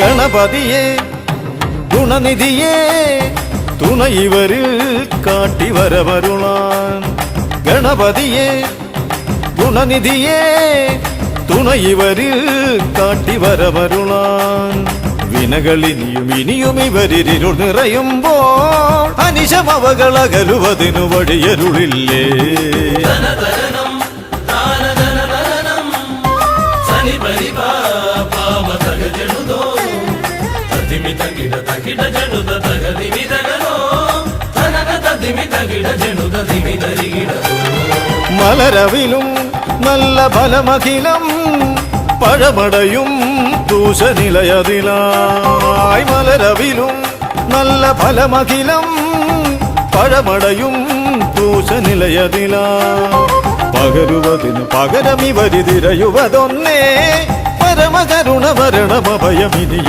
கணபதியே குணநிதியே துணை இவரில் காட்டி வர வருளான். கணபதியே குணநிதியே துணை இவரில் காட்டி வர வருளான். வினகள் இனியும் இவரிருள் நிறையும் போல் அனிஷம் அவகள் அகலுவதினு வழியருளில்லே. சனி பரிபா തിമി തരികിടതോ? മലരവിലും നല്ല ഫലമഖിലം പഴമടയും ദൂഷനിലയതിലായി മലരവിലും നല്ല ഫലമഖിലം പഴമടയും ദൂഷനിലയതിലാ പകരുവതിന് പകരമിവരി തിരയുവതൊന്നേ പരമകരുണ ഭരണമഭയമിനി